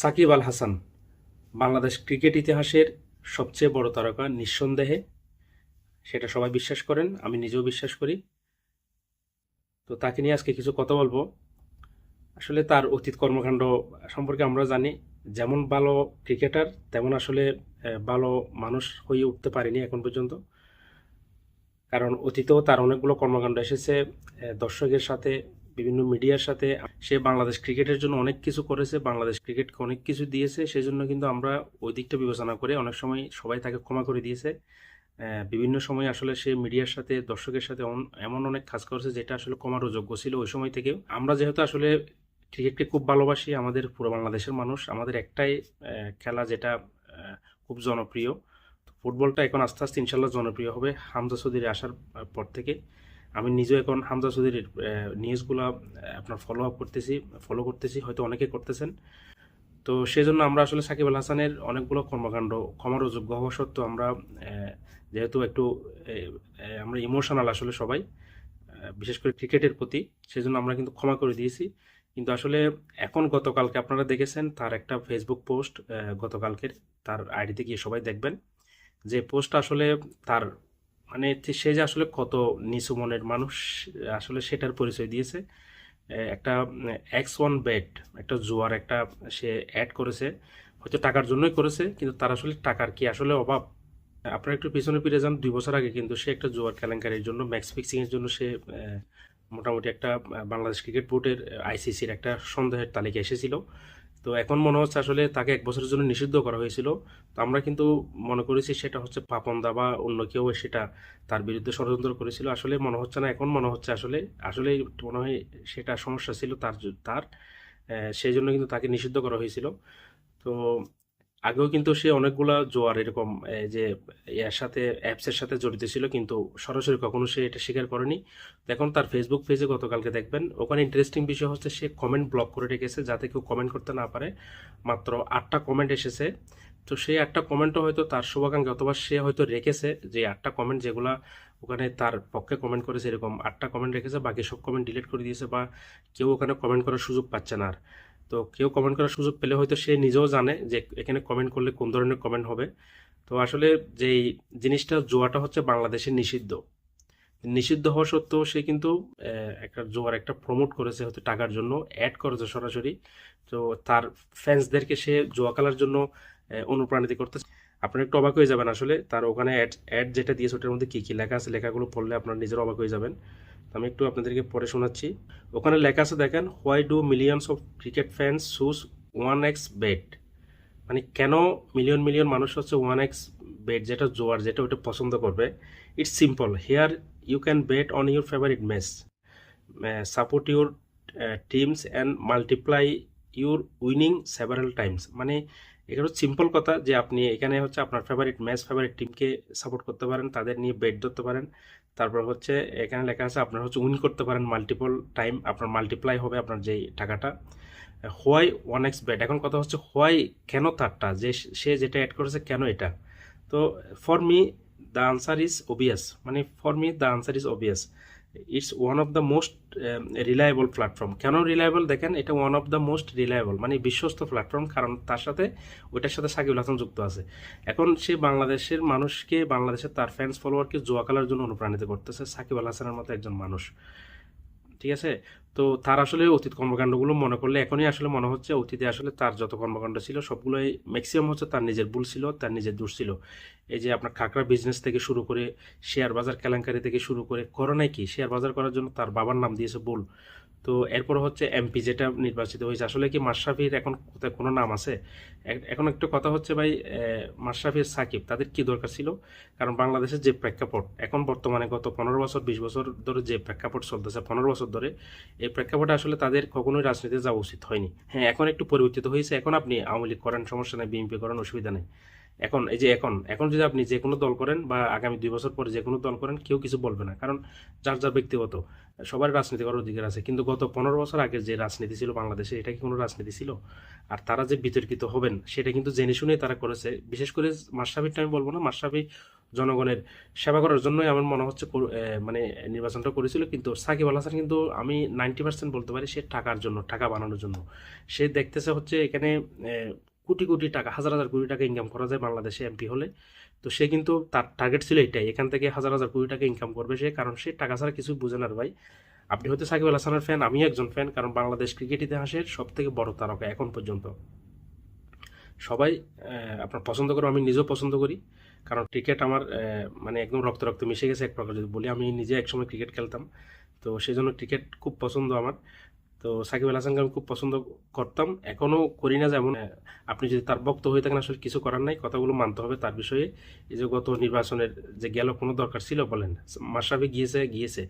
Shakib Al Hasan Bangladesh cricket ইতিহাসের সবচেয়ে বড় তারকা নিঃসন্দেহে। সেটা সবাই বিশ্বাস করেন, আমি নিজেও বিশ্বাস করি। তো তাকে নিয়ে আজকে কিছু কথা বলব। আসলে তার অতীত কর্মকাণ্ড সম্পর্কে আমরা জানি, যেমন ভালো ক্রিকেটার, তেমন আসলে ভালো মানুষ হয়ে উঠতে পারেনি এখন পর্যন্ত। কারণ অতীতেও তার অনেকগুলো কর্মকাণ্ড এসেছে দর্শকের সাথে বিভিন্ন মিডিয়ার সাথে সে বাংলাদেশ ক্রিকেটের জন্য অনেক কিছু করেছে, বাংলাদেশ ক্রিকেটকে অনেক কিছু দিয়েছে সেই জন্য কিন্তু আমরা ওই দিকটা বিবেচনা করে অনেক সময় সবাই তাকে ক্ষমা করে দিয়েছে। বিভিন্ন সময় আসলে সে মিডিয়ার সাথে, দর্শকের সাথে এমন অনেক কাজ করেছে যেটা আসলে ক্ষমারও যোগ্য ছিল ওই সময় থেকে আমরা যেহেতু আসলে ক্রিকেটকে খুব ভালোবাসি, আমাদের পুরো বাংলাদেশের মানুষ, আমাদের একটাই খেলা যেটা খুব জনপ্রিয়। ফুটবলটা এখন আস্তে আস্তে ইনশাল্লাহ জনপ্রিয় হবে, হামজা চৌধুরী আসার পর থেকে। আমি নিজেও এখন হামজা চৌধুরীর নিউজগুলো আপনার ফলো আপ করতেছি ফলো করতেছি, হয়তো অনেকে করতেছেন। তো সেই জন্য আমরা আসলে সাকিব আল হাসানের অনেকগুলো কর্মকাণ্ড, ক্ষমার যোগ্য হওয়া সত্ত্বেও আমরা যেহেতু একটু আমরা ইমোশনাল আসলে সবাই বিশেষ করে ক্রিকেটের প্রতি, সেজন্য আমরা কিন্তু ক্ষমা করে দিয়েছি। কিন্তু আসলে এখন গতকালকে আপনারা দেখেছেন, তার একটা ফেসবুক পোস্ট গতকালকের, তার আইডিতে গিয়ে সবাই দেখবেন। যে পোস্ট আসলে তার মানে সে যে আসলে কত নিচু মনের মানুষ, আসলে সেটার পরিচয় দিয়েছে। একটা এক্স ওয়ান বেট একটা জুয়ার একটা সে অ্যাড করেছে। হয়তো টাকার জন্যই করেছে, কিন্তু তার আসলে টাকার কি আসলে অভাব? আপনারা একটু পিছনে ফিরে যান, দুই বছর আগে কিন্তু সে একটা জুয়ার কেলেঙ্কারির জন্য ম্যাক্স ফিক্সিংয়ের জন্য সে মোটামুটি একটা বাংলাদেশ ক্রিকেট বোর্ডের আইসিসির একটা সন্দেহের তালিকা এসেছিল। তো এখন মনে হচ্ছে আসলে তাকে এক বছরের জন্য নিষিদ্ধ করা হয়েছিল। তো আমরা কিন্তু মনে করেছি সেটা হচ্ছে পাপন দা বা অন্য কেউ সেটা তার বিরুদ্ধে ষড়যন্ত্র করেছিল। আসলে মনে হচ্ছে না, এখন মনে হচ্ছে আসলে আসলে মনে হয় সেটা সমস্যা ছিল তার তার সেই জন্য কিন্তু তাকে নিষিদ্ধ করা হয়েছিল। তো আগেও কিন্তু সে অনেকগুলা জোয়ার এরকম যে, এর সাথে অ্যাপসের সাথে জড়িত ছিল, কিন্তু সরাসরি কখনো সে এটা স্বীকার করেনি। এখন তার ফেসবুক পেজে গতকালকে দেখবেন, ওখানে ইন্টারেস্টিং বিষয় হচ্ছে সে কমেন্ট ব্লক করে রেখেছে, যাতে কেউ কমেন্ট করতে না পারে। মাত্র আটটা কমেন্ট এসেছে। তো সেই আটটা কমেন্টও হয়তো তার শুভাকাঙ্ক্ষী অথবা সে হয়তো রেখেছে, যে আটটা কমেন্ট যেগুলা ওখানে তার পক্ষে কমেন্ট করেছে, এরকম আটটা কমেন্ট রেখেছে, বাকি সব কমেন্ট ডিলিট করে দিয়েছে বা কেউ ওখানে কমেন্ট করার সুযোগ পাচ্ছে না আর। তো কেউ কমেন্ট করার সুযোগ পেলে হয়তো সে নিজেও জানে যে এখানে কমেন্ট করলে কোন ধরনের কমেন্ট হবে। তো আসলে যেই জিনিসটা জোয়াটা হচ্ছে বাংলাদেশে নিষিদ্ধ। নিষিদ্ধ হওয়া সত্ত্বেও সে কিন্তু একটা জোয়ার একটা প্রমোট করেছে হয়তো টাকার জন্য অ্যাড করেছে সরাসরি। তো তার ফ্যান্সদেরকে সে জোয়া খেলার জন্য অনুপ্রাণিত করতেছে। আপনারা একটু অবাক হয়ে যাবেন আসলে, তার ওখানে অ্যাড অ্যাড যেটা দিয়েছে ওটার মধ্যে কী কী লেখা আছে? লেখাগুলো পড়লে আপনার নিজের অবাক হয়ে যাবেন। আমি একটু আপনাদেরকে পড়ে শোনাচ্ছি। ওখানে লেখা আছে, দেখেন why do millions of cricket fans choose one x bet মানে কেন মিলিয়ন মিলিয়ন মানুষ হচ্ছে ওয়ান এক্স বেট যেটা জোয়ার, যেটা ওটা পছন্দ করবে? It's simple here you can bet on your favourite match support your teams and multiply your winning several times মানে এখানে সিম্পল কথা যে আপনি এখানে হচ্ছে আপনার ফেভারিট ম্যাচ ফেভারিট টিমকে সাপোর্ট করতে পারেন, তাদের নিয়ে বেট ধরতে পারেন। তারপর হচ্ছে এখানে লেখা আছে আপনার হচ্ছে উইন করতে পারেন মাল্টিপল টাইম আপনার মাল্টিপ্লাই হবে আপনার যেই টাকাটা। Why one x bet? এখন কথা হচ্ছে হোয়াই কেন তারটা? যে সে যেটা অ্যাড করেছে কেন এটা? তো for me the answer is obvious মানে for me the answer is obvious it's one of the most reliable platform কেন রিলায়েবল দেখেন, এটা one of the most reliable মানে বিশ্বস্ত প্ল্যাটফর্ম কারণ তার সাথে ওইটার সাথে সাকিবুল হাসান যুক্ত আছে। এখন সে বাংলাদেশের মানুষকে, বাংলাদেশের তার ফ্যান্স ফলোয়ারকে জোয়া খেলার জন্য অনুপ্রাণিত করতেছে সাকিব আল হাসানের মতো একজন মানুষ। ঠিক আছে? তো তার আসলে অতীত কর্মকাণ্ডগুলো মনে করলে এখনই আসলে মনে হচ্ছে অতীতে আসলে তার যত কর্মকাণ্ড ছিল, সবগুলোই ম্যাক্সিমাম হচ্ছে তার নিজের ভুল ছিল, তার নিজের দোষ ছিল। এই যে আপনার খাকড়া বিজনেস থেকে শুরু করে শেয়ার বাজার কেলেঙ্কারি থেকে শুরু করে করোনায় কি? শেয়ার বাজার করার জন্য তার বাবার নাম দিয়েছে ভুল তো এরপর হচ্ছে এমপি যেটা নির্বাচিত হয়েছে। আসলে কি মাশরাফির এখন কোথায় কোনো নাম আছে? এখন একটু কথা হচ্ছে ভাই মাশরাফির সাকিব, তাদের কি দরকার ছিল? কারণ বাংলাদেশের যে প্রেক্ষাপট, এখন বর্তমানে গত পনেরো বছর, বিশ বছর ধরে যে প্রেক্ষাপট চলতেছে, পনেরো বছর ধরে, এই প্রেক্ষাপটে আসলে তাদের কখনোই রাজনীতিতে যাওয়া উচিত হয়নি। হ্যাঁ এখন একটু পরিবর্তিত হয়েছে। এখন আপনি আওয়ামী লীগ করেন, সমস্যা নেই, বিএনপি করেন, অসুবিধা নেই। এখন, এই যে এখন এখন যদি আপনি যে কোনো দল করেন বা আগামী দুই বছর পরে যে কোনো দল করেন, কেউ কিছু বলবে না। কারণ যার যার ব্যক্তিগত, সবার রাজনীতি করার অধিকার আছে। কিন্তু গত পনেরো বছর আগে যে রাজনীতি ছিল বাংলাদেশে, এটা কি কোনো রাজনীতি ছিল? আর তারা যে বিতর্কিত হবেন, সেটা কিন্তু জেনে শুনে তারা করেছে। বিশেষ করে মাশরাফিরটা আমি বলব না মাশরাফি জনগণের সেবা করার জন্যই আমার মনে হচ্ছে মানে নির্বাচনটা করেছিল। কিন্তু সাকিব আল হাসান কিন্তু আমি নাইনটি পার্সেন্ট বলতে পারি, সে টাকার জন্য টাকা বানানোর জন্য। সে দেখতেছে হচ্ছে এখানে কোটি কোটি টাকা, হাজার হাজার কোটি টাকা ইনকাম করা যায় বাংলাদেশে এমপি হলে। তো সে কিন্তু তার টার্গেট ছিল এটাই। এখান থেকে হাজার হাজার কোটি টাকা ইনকাম করবে সে, কারণ সে টাকা ছাড়া কিছু বুঝে না ভাই। আপনি হয়তো সাকিব আল হাসানের ফ্যান আমিও একজন ফ্যান কারণ বাংলাদেশ ক্রিকেট ইতিহাসের সব থেকে বড় তারকা এখন পর্যন্ত। সবাই আপনার পছন্দ করে, আমি নিজেও পছন্দ করি। কারণ ক্রিকেট আমার মানে একদম রক্ত রক্ত মিশে গেছে এক প্রকার যদি বলি। আমি নিজে একসময় ক্রিকেট খেলতাম। তো সেই জন্য ক্রিকেট খুব পছন্দ আমার। তো সাকিব আল হাসানকে আমি খুব পছন্দ করতাম। এখনও করি না যেমন আপনি যদি তার বক্ত হয়ে থাকেন, আসলে কিছু করার নাই। কথাগুলো মানতে হবে তার বিষয়ে। এই যে গত নির্বাচনের যে গেল, কোনো দরকার ছিল বলেন? মাসাবি গিয়েছে গিয়েছে।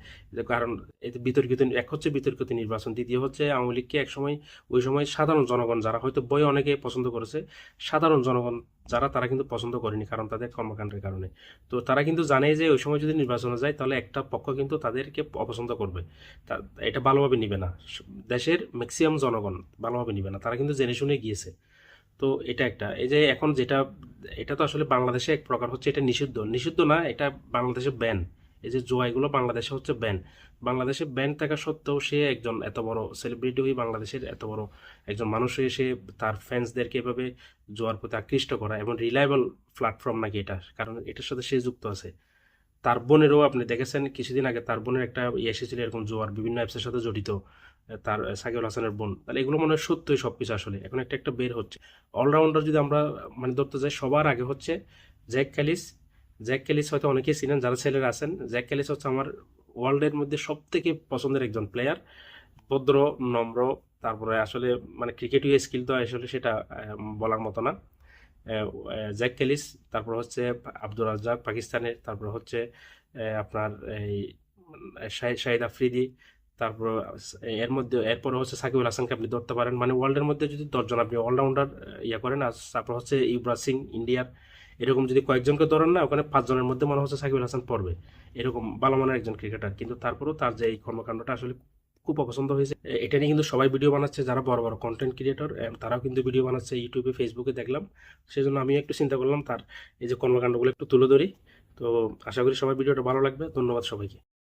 কারণ, এই যে বিতর্কিত, এক হচ্ছে বিতর্কিত নির্বাচন, দ্বিতীয় হচ্ছে আওয়ামী লীগকে একসময়, ওই সময় সাধারণ জনগণ, যারা হয়তো বই অনেকে পছন্দ করেছে, সাধারণ জনগণ যারা তারা কিন্তু পছন্দ করেনি, কারণ তাদের কর্মকাণ্ডের কারণে। তো তারা কিন্তু জানে যে ওই সময় যদি নির্বাচনে যায় তাহলে একটা পক্ষ কিন্তু তাদেরকে অপছন্দ করবে। এটা ভালোভাবে নিবে না। দেশের ম্যাক্সিমাম জনগণ ভালোভাবে নিবে না। তারা কিন্তু জেনে শুনে গিয়েছে। তো এটা একটা। এই যে এখন যেটা, এটা তো আসলে বাংলাদেশে এক প্রকার হচ্ছে এটা নিষিদ্ধ। নিষিদ্ধ না, এটা বাংলাদেশে ব্যান এই যে জুয়াইগুলো বাংলাদেশে হচ্ছে ব্যান বাংলাদেশে ব্যান থাকা সত্ত্বেও সে একজন এত বড় সেলিব্রিটি হয়ে বাংলাদেশের এত বড় একজন মানুষ হয়ে সে তার ফ্যান্সদেরকে এভাবে জোয়ার প্রতি আকৃষ্ট করা এবং রিলায়েবল প্ল্যাটফর্ম নাকি এটা, কারণ এটার সাথে সে যুক্ত আছে। তার বোনেরও আপনি দেখেছেন, কিছুদিন আগে তার বোনের একটা ইয়ে এসেছিল এরকম জোয়ার, বিভিন্ন অ্যাপসের সাথে জড়িত, তার সাকিব হাসানের বোন। তাহলে এগুলো মনে হয় সত্যই সব কিছু আসলে। এখন একটা একটা বের হচ্ছে। অলরাউন্ডার যদি আমরা মানে ধরতে যাই, সবার আগে হচ্ছে জ্যাক ক্যালিস জ্যাক ক্যালিস হয়তো অনেকেই চিনেন, যারা ছেলেরা আছেন। জ্যাক ক্যালিস হচ্ছে আমার ওয়ার্ল্ডের মধ্যে সব থেকে পছন্দের একজন প্লেয়ার ভদ্র, নম্র, তারপরে আসলে মানে ক্রিকেটীয় স্কিল তো আসলে সেটা বলার মতো না। জ্যাক ক্যালিস তারপর হচ্ছে আব্দুর রাজ্জাক পাকিস্তানের, তারপর হচ্ছে আপনার এই শাহিদ আফ্রিদি, তারপর এর মধ্যে, এরপরে হচ্ছে সাকিবুল হাসানকে আপনি ধরতে পারেন। মানে ওয়ার্ল্ডের মধ্যে যদি দশজন আপনি অলরাউন্ডার ইয়ে করেন, আর তারপর হচ্ছে ইউবরাজ সিং, ইন্ডিয়ার এরকম যদি কয়েকজনকে ধরেন না, ওখানে পাঁচজনের মধ্যে মনে হচ্ছে সাকিবুল হাসান পড়বে। এরকম ভালো মানের একজন ক্রিকেটার। কিন্তু তারপরেও তার যে এই কর্মকাণ্ডটা আসলে খুব অপছন্দ হয়েছে। এটা নিয়ে কিন্তু সবাই ভিডিও বানাচ্ছে, যারা বড় বড় কন্টেন্ট ক্রিয়েটর তারাও কিন্তু ভিডিও বানাচ্ছে ইউটিউবে ফেসবুকে দেখলাম। সেই জন্য আমি একটু চিন্তা করলাম, তার এই যে কর্মকাণ্ডগুলো একটু তুলে ধরি। তো আশা করি সবাই ভিডিওটা ভালো লাগবে। ধন্যবাদ সবাইকে।